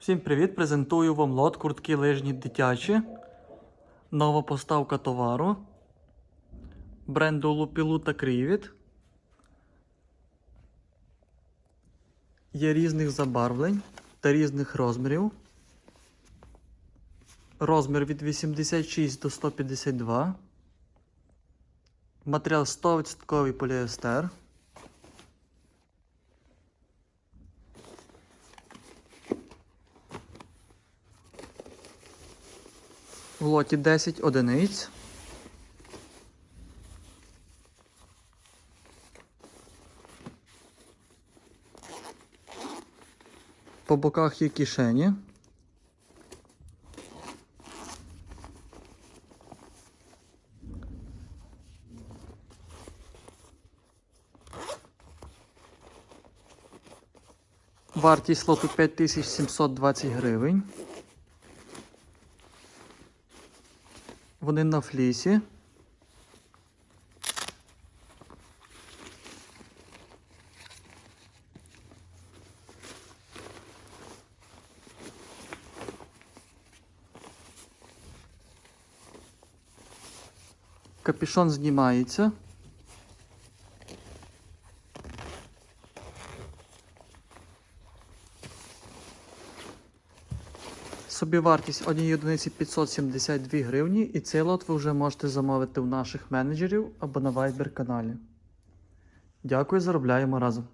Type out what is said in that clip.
Всім привіт! Презентую вам лот куртки лижні дитячі. Нова поставка товару. Бренду Лупілу та Крівіт. Є різних забарвлень та різних розмірів. Розмір від 86 до 152. Матеріал 100% поліестер. В лоті 10 одиниць. По боках є кишені. Вартість лоту 5720 гривень. Вони на флісі. Капюшон знімається. Собівартість однієї одиниці 572 гривні, і цей лот ви вже можете замовити у наших менеджерів або на Viber каналі. Дякую, заробляємо разом.